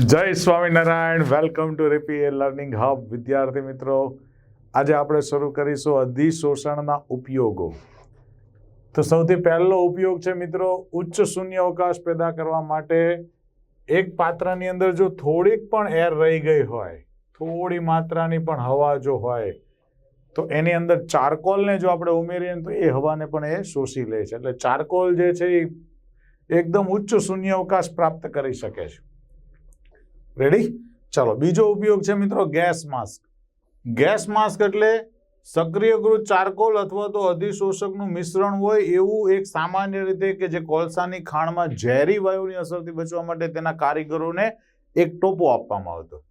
જય Swaminarayan. Welcome to rapid learning hub વિદ્યાર્થી મિત્રો, આજે આપણે શરૂ કરીશું અધિશોષણના ઉપયોગો. તો સૌથી પહેલો ઉપયોગ છે મિત્રો, ઉચ્ચ શૂન્ય અવકાશ પેદા કરવા માટે એક પાત્રની અંદર જો થોડીક પણ એર રહી ગઈ હોય, થોડી માત્રાની પણ હવા જો હોય, તો એની અંદર ચારકોલને જો આપણે ઉમેરીએ તો એ હવાને પણ એ શોષી લે છે. એટલે ચારકોલ જે છે એ એકદમ ઉચ્ચ શૂન્ય અવકાશ પ્રાપ્ત કરી શકે છે. રેડી ચાલો, બીજો ઉપયોગ છે મિત્રો ગેસ માસ્ક ગેસ માસ્ક એટલે સક્રિયકૃત ચારકોલ અથવા તો અધિશોષકનું મિશ્રણ હોય એવું એક સામાન્ય રીતે કે જે કોલસાની ખાણમાં ઝેરી વાયુની અસરથી બચવા માટે તેના કારીગરોને એક ટોપો આપવામાં આવતો.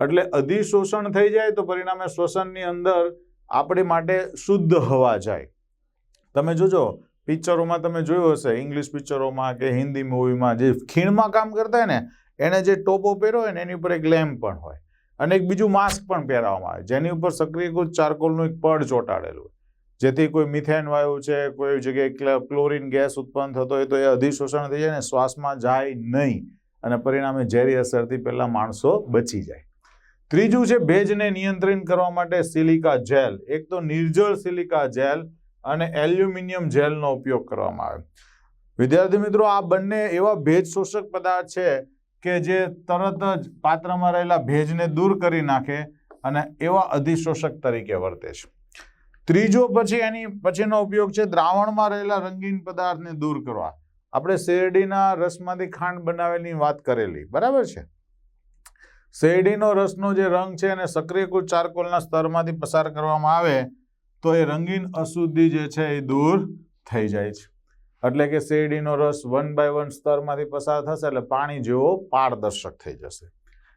એટલે અધિશોષણ થઈ જાય તો પરિણામે શ્વસનની અંદર આપણી માટે શુદ્ધ હવા જાય. તમે જોજો, પિક્ચરોમાં તમે જોયું હશે ઇંગ્લિશ પિક્ચરોમાં કે હિન્દી મૂવીમાં જે ખીણમાં કામ કરતા હોય ને એને જે ટોપો પહેર્યો હોય ને, એની ઉપર એક લેમ્પ પણ હોય. અને એક બીજું માસ્ક પણ પહેરાવવામાં આવે. જેની ઉપર સક્રિયકૃત ચારકોલનું એક પડ ચોંટાડેલું હોય. જેથી કોઈ મિથેન વાયુ છે, કોઈ જગ્યાએ ક્લોરીન ગેસ ઉત્પન્ન થતો હોય તો એ અધિશોષણ થઈ જાય ને શ્વાસમાં જાય નહીં. અને પરિણામે ઝેરી અસરથી પહેલાં માણસો બચી જાય. ત્રીજું છે ભેજને નિયંત્રિત કરવા માટે સિલિકા જેલ. એક તો નિર્જળ સિલિકા જેલ અને એલ્યુમિનિયમ જેલનો ઉપયોગ કરવામાં આવે. વિદ્યાર્થી મિત્રો, આ બંને એવા ભેજ શોષક પદાર્થ છે કે જે તરત જ પાત્રમાં રહેલા ભેજને દૂર કરી નાખે અને એવા અધિશોષક તરીકે વર્તે છે. ત્રીજો પછી એની પછીનો ઉપયોગ છે દ્રાવણમાં રહેલા રંગીન પદાર્થને દૂર કરવા. આપણે શેરડીના રસમાંથી ખાંડ બનાવેલી વાત કરેલી, બરાબર છે? શેરડીનો રસનો જે રંગ છે એને સક્રિયકૃત ચારકોલના સ્તરમાંથી પસાર કરવામાં આવે, તો એ રંગીન અશુદ્ધિ જે છે એ દૂર થઈ જાય છે. એટલે કે શેરડીનો રસ વન બાય વન સ્તરમાંથી પસાર થશે એટલે પાણી જેવો પારદર્શક થઈ જશે.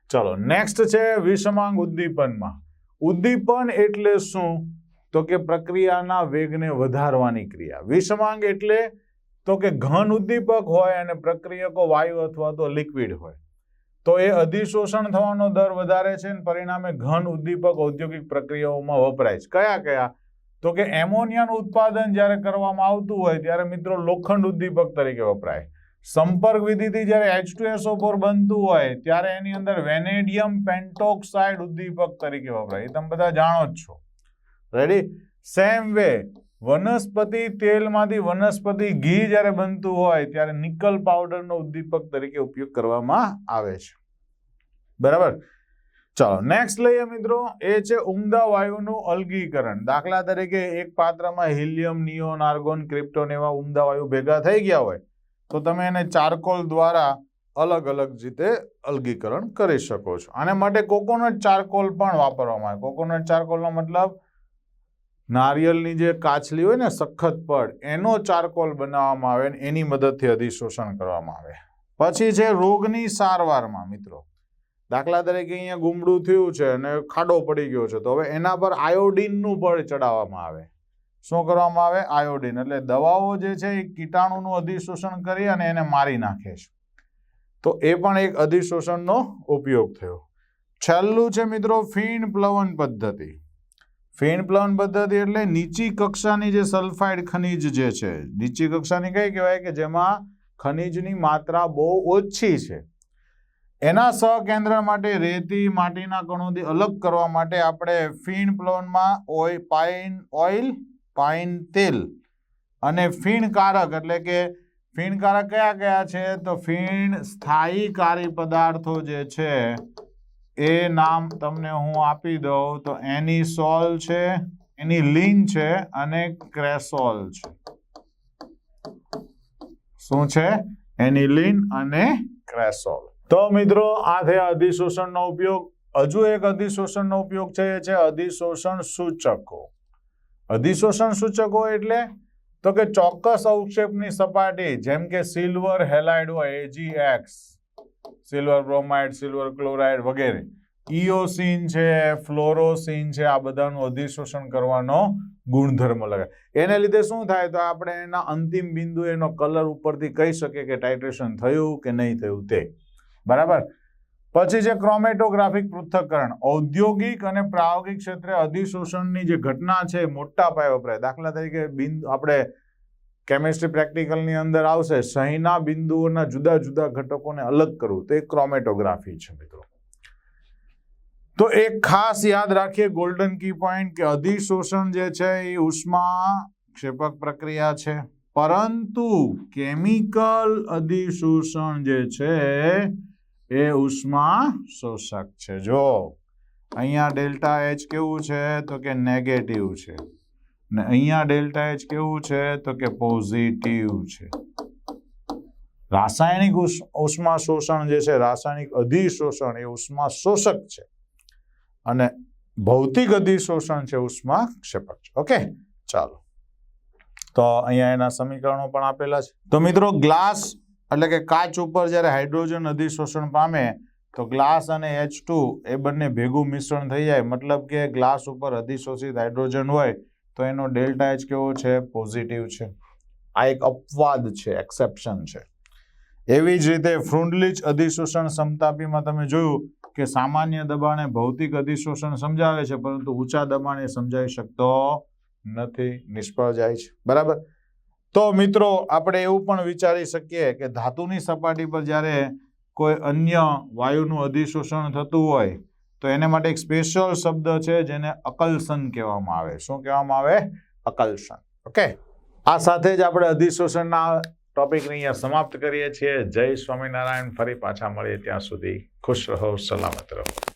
ચલો નેક્સ્ટ છે વિષમાંગ ઉદ્દીપનમાં. ઉદ્દીપન એટલે શું? તો કે પ્રક્રિયાના વેગને વધારવાની ક્રિયા. વિષમાંગ એટલે તો કે ઘન ઉદ્દીપક હોય અને પ્રક્રિયકો વાયુ અથવા તો લિક્વિડ હોય. તો એ અધિશોષણ થવાનો દર વધારે છે અને પરિણામે ઘન ઉદ્દીપક ઔદ્યોગિક પ્રક્રિયાઓમાં વપરાય છે. કયા કયા? તો કે એમોનિયાનું ઉત્પાદન જ્યારે કરવામાં આવતું હોય ત્યારે મિત્રો લોખંડ ઉદ્દીપક તરીકે વપરાય. સંપર્ક વિધિથી જ્યારે એચ ટુ એસઓ ફોર બનતું હોય ત્યારે એની અંદર વેનેડિયમ પેન્ટોક્સાઇડ ઉદ્દીપક તરીકે વપરાય. એ તમે બધા જાણો જ છો. રેડી સેમ વે વનસ્પતિ તેલમાંથી વનસ્પતિ ઘી જ્યારે બનતું હોય ત્યારે નિકલ પાવડરનો ઉદ્દીપક તરીકે ઉપયોગ કરવામાં આવે છે. બરાબર? ચાલો નેક્સ્ટ લઈએ મિત્રો. એ છે ઉમદા વાયુનું અલગીકરણ. દાખલા તરીકે એક પાત્રમાં હિલિયમ, નિયોન, આર્ગોન, ક્રિપ્ટોન એવા ઉમદા વાયુ ભેગા થઈ ગયા હોય, તો તમે એને ચારકોલ દ્વારા અલગ અલગ રીતે અલગીકરણ કરી શકો છો. આને માટે કોકોનટ ચારકોલ પણ વાપરવામાં આવે. કોકોનટ ચારકોલનો મતલબ નારિયેલની જે કાચલી હોય ને, સખત પડ, એનો ચારકોલ બનાવવામાં આવે એની મદદથી અધિશોષણ કરવામાં આવે. પછી છે રોગની સારવારમાં મિત્રો. દાખલા તરીકે અહીંયા ગુમડું થયું છે અને ખાડો પડી ગયો છે, તો હવે એના પર આયોડિનનું પણ ચડાવવામાં આવે. શું કરવામાં આવે? આયોડિન. એટલે દવાઓ જે છે એ કીટાણુનું અધિશોષણ કરી અને એને મારી નાખે છે. તો એ પણ એક અધિશોષણનો ઉપયોગ થયો. છેલ્લું છે મિત્રો ફીણ પ્લવન પદ્ધતિ. ફીણ પ્લવન પદ્ધતિ એટલે નીચી કક્ષાની જે સલ્ફાઇડ ખનિજ જે છે, નીચી કક્ષાની કઈ કહેવાય કે જેમાં ખનિજની માત્રા બહુ ઓછી છે. એના સહકેન્દ્ર માટે રેતી માટીના કણોથી અલગ કરવા માટે આપણે ફીણ પ્લોનમાં ઓઇલ પાઇન ઓઇલ, પાઇન તેલ અને ફીણકારક એટલે કે ફીણકારક કયા કયા છે? તો ફીણ સ્થાયી કારી પદાર્થો જે છે, એ નામ તમને હું આપી દઉં. તો એની સોલ છે, એની લીન છે અને ક્રેસોલ છે. શું છે? એની લીન અને ક્રેસોલ. તો મિત્રો આ થયા અધિશોષણનો ઉપયોગ, હજુ એક અધિશોષણનો ઉપયોગ છે, એ છે અધિશોષણ સૂચકો. અધિશોષણ સૂચકો એટલે, તો કે ચોક્કસ અવક્ષેપની સપાટી, જેમ કે સિલ્વર હેલાઇડ હોય A G X silver bromide, silver chloride વગેરે. ઇઓસીન છે, ફ્લોરોસીન છે, આ બધાનું અધિશોષણ કરવાનો ગુણધર્મ લગાય. એને લીધે શું થાય? તો આપણે એના અંતિમ બિંદુ એનો કલર ઉપરથી કહી શકીએ કે ટાઇટ્રેશન થયું કે નહીં થયું તે. બરાબર? પછી છે ક્રોમેટોગ્રાફિક પૃથ્થકરણ. ઔદ્યોગિક અને પ્રાયોગિક ક્ષેત્રે અધિશોષણની જે ઘટના છે, મોટા પાયે વપરાય. દાખલા તરીકે બિંદુ, આપણે કેમિસ્ટ્રી પ્રેક્ટિકલની અંદર આવશે, સહીના બિંદુઓના જુદા જુદા ઘટકોને અલગ કરવું. તો એ ક્રોમેટોગ્રાફી છે મિત્રો. તો એક ખાસ યાદ રાખીએ ગોલ્ડન કી પોઈન્ટ કે અધિશોષણ જે છે એ ઉષ્મા ક્ષેપક પ્રક્રિયા છે. પરંતુ કેમિકલ અધિશોષણ જે છે એ ઉષ્મા શોષક છે. જો અહીંયા ડેલ્ટા એચ કેવું છે તો કે નેગેટિવ છે. ને અહીંયા ડેલ્ટા એચ કેવું છે તો કે પોઝિટિવ છે. રાસાયણિક ઉષ- ઉષ્મા શોષણ જે છે, રાસાયણિક અધિશોષણ એ ઉષ્મા શોષક છે. અને ભૌતિક અધિશોષણ છે ઉષ્મા ક્ષેપક છે. ઓકે, ચાલો. તો અહીંયા એના સમીકરણો પણ આપેલા છે. તો મિત્રો, ગ્લાસ એટલે કે કાચ ઉપર જ્યારે હાઇડ્રોજન અધિશોષણ પામે, તો ગ્લાસ અને એચ ટુ એ બંને ભેગું મિશ્રણ થઈ જાય. મતલબ કે ગ્લાસ ઉપર અધિશોષિત હાઇડ્રોજન હોય, તો એનો ડેલ્ટા એચ કેવો છે? પોઝિટિવ છે. આ એક અપવાદ છે એક્સેપ્શન છે. એવી જ રીતે ફ્રુન્ડલીચ અધિશોષણ સમતાપીમાં તમે જોયું કે સામાન્ય દબાણે ભૌતિક અધિશોષણ સમજાવે છે, પરંતુ ઊંચા દબાણે સમજાવી શકતો નથી, નિષ્ફળ જાય છે. બરાબર? તો મિત્રો, આપણે એવું પણ વિચારી શકીએ કે ધાતુની સપાટી પર જ્યારે કોઈ અન્ય વાયુનું અધિશોષણ થતું હોય, તો એને માટે એક સ્પેશિયલ શબ્દ છે જેને અકલસન કહેવામાં આવે. શું કહેવામાં આવે? અકલસન. ઓકે આ સાથે જ આપણે અધિશોષણના ટોપિકને અહીંયા સમાપ્ત કરીએ છીએ. જય સ્વામિનારાયણ. ફરી પાછા મળીએ ત્યાં સુધી. ખુશ રહો, સલામત રહો.